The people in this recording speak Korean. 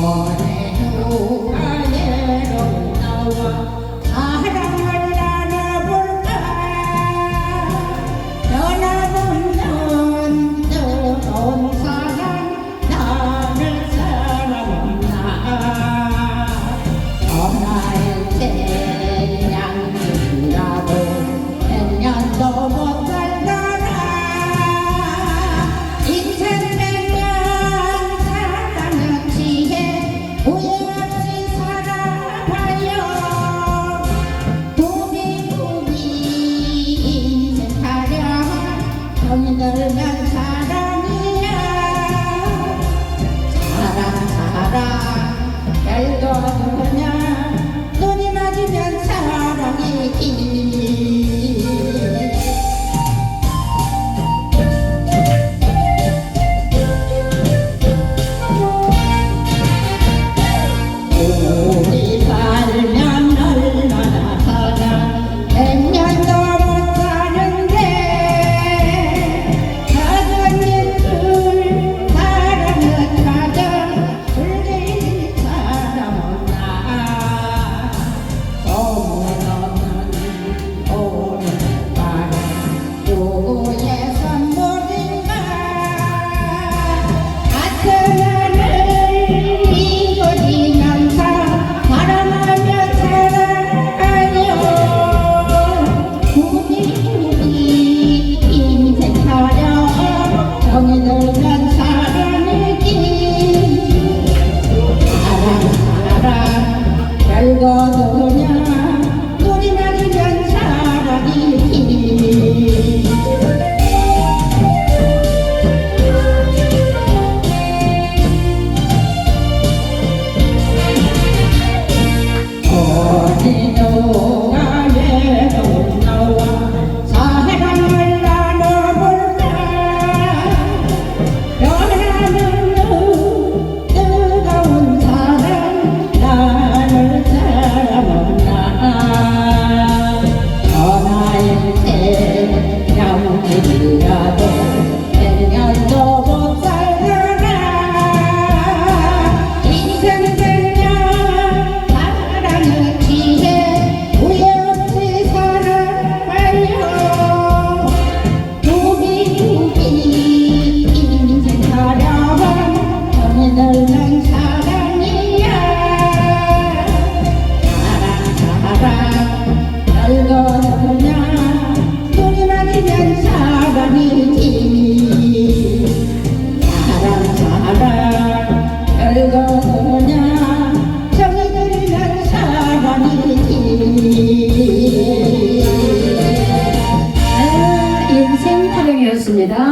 morning. 맞으면 사랑이야. 사랑 사랑 별거 아니야 눈이 맞으면 사랑이지 ചെയ്തേരാ